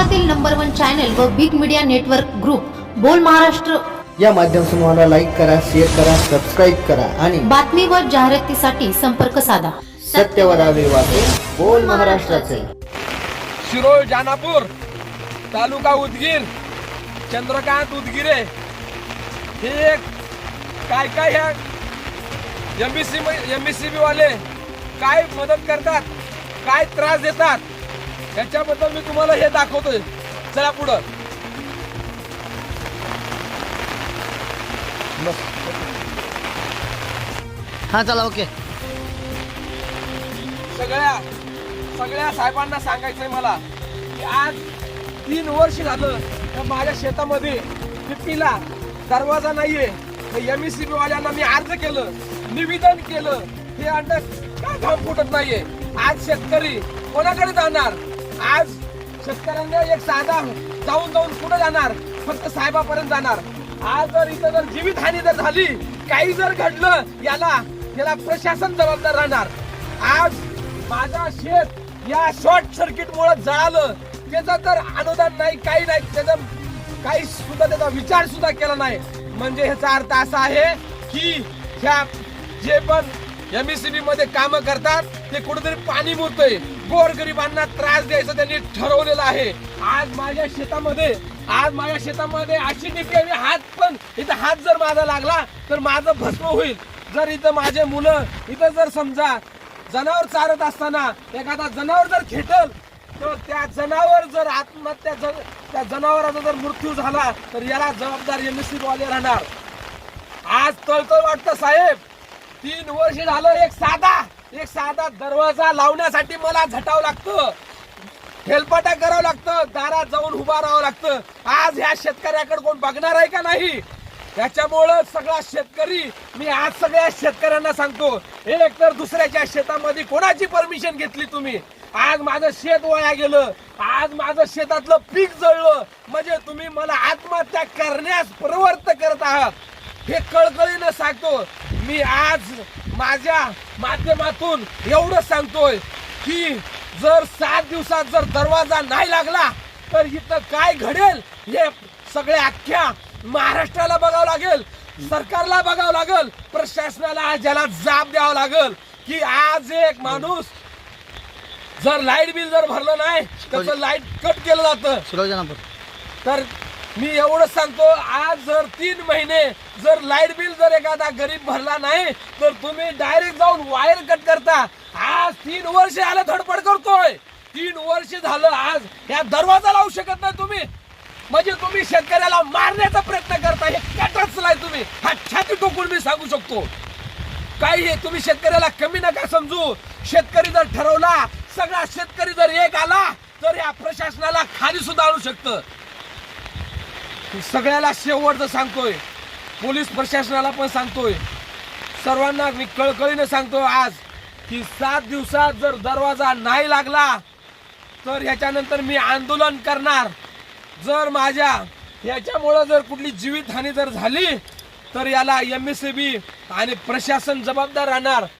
महाराष्ट्रातील number one channel व big media network group Bol Maharashtra. या माध्यमातून मला लाईक करा शेअर करा सबस्क्राईब करा आणि बातमी व जाहिरातीसाठी संपर्क साधा. सत्यवर वाचे बोल महाराष्ट्राचे. शिरोळ जानापूर तालुका उदगीर चंद्रकांत उदगिरे. हे एक काय काय ह्या M B C M B C B वाले काय मदत करतात काय त्रास देतात याच्याबद्दल मी तुम्हाला हे दाखवतोय. चला पुढं. हा चला ओके. सगळ्या सगळ्या साहेबांना सांगायचंय मला की आज तीन वर्ष झालं तर माझ्या शेतामध्ये पिपीला दरवाजा नाहीये. एम सी बी वाल्यांना मी अर्ज केलं निवेदन केलं. हे अंड का घाम फुटत नाहीये? आज शेतकरी कोणाकडे जाणार? आज शेतकऱ्यांना एक साधा जाऊन जाऊन कुठं जाणार फक्त साहेबापर्यंत जाणार. आज जर इथं जर जीवितहानी जर झाली काही जर घडलं याला याला प्रशासन जबाबदार राहणार. आज माझा शेत या शॉर्ट सर्किट मुळे जळालं. त्याचं तर अनुदान नाही काही नाही. त्याचा काही सुद्धा त्याचा विचार सुद्धा केला नाही. म्हणजे ह्याचा अर्थ असा आहे की ह्या जे पण एमएससीबी मध्ये काम करतात ते कुठेतरी पाणी मुरतंय. गोरगरिबांना त्रास द्यायचं त्यांनी ठरवलेलं आहे. आज माझ्या शेतामध्ये आज माझ्या शेतामध्ये अशी निघते आणि हात पण इथं हात जर माझा लागला तर माझं भस्म होईल. जर इथं माझे मुलं इथं जर समजा जनावर चारत असताना एखादा जनावर जर खेटल तर त्या जनावर जर आत्महत्या जर त्या जनावराचा जर मृत्यू झाला तर याला जबाबदार एमएससी वाले राहणार. आज तळतळ वाटतं साहेब. तीन वर्ष झालं एक साधा एक साधा दरवाजा लावण्यासाठी मला झटावं लागतं. हेलपाटा करावं लागतं दारात जाऊन उभा राहावं लागतं. आज ह्या शेतकऱ्याकडे कोण बघणार आहे का नाही? त्याच्यामुळं सगळा शेतकरी मी आज सगळ्या शेतकऱ्यांना सांगतो एक तर दुसऱ्याच्या शेतामध्ये कोणाची परमिशन घेतली तुम्ही? आज माझं शेत वाया गेलं आज माझं शेतातलं पीक जळलं म्हणजे तुम्ही मला आत्महत्या करण्यास प्रवृत्त करत आहात. हे कळकळीनं सांगतो. मी आज माझ्या माध्यमातून एवढं सांगतोय की जर सात दिवसात जर दरवाजा नाही लागला तर इथं काय घडेल हे सगळ्या अख्ख्या महाराष्ट्राला बघावं लागेल सरकारला बघावं लागेल प्रशासनाला ज्याला जाब द्यावा लागेल की आज एक माणूस जर लाइट बिल जर भरलं नाही त्याचं लाइट कट केलं जातं. तर मी एवढं सांगतो आज जर तीन महिने जर लाइट बिल जर एखादा गरीब भरला नाही तर तुम्ही डायरेक्ट जाऊन वायर कट करता. आज तीन वर्ष आलं धडपड करतोय. तीन वर्ष झालं आज या दरवाजा लावू शकत नाही तुम्ही. म्हणजे तुम्ही शेतकऱ्याला मारण्याचा प्रयत्न करता हे कटचलाय तुम्ही. हा छाती टोकून मी सांगू शकतो. काही हे तुम्ही शेतकऱ्याला कमी नका समजू. शेतकरी जर ठरवला सगळा शेतकरी जर एक आला तर या प्रशासनाला खाली सुद्धा आणू शकतं. सगळ्याला शेवटचं सांगतोय. पोलीस प्रशासनाला पण सांगतोय. सर्वांना मी कळकळीनं सांगतो आज की सात दिवसात जर दरवाजा नाही लागला तर ह्याच्यानंतर मी आंदोलन करणार. जर माझ्या याच्यामुळं जर कुठली जीवितहानी जर झाली तर याला एम एस सी बी आणि प्रशासन जबाबदार राहणार.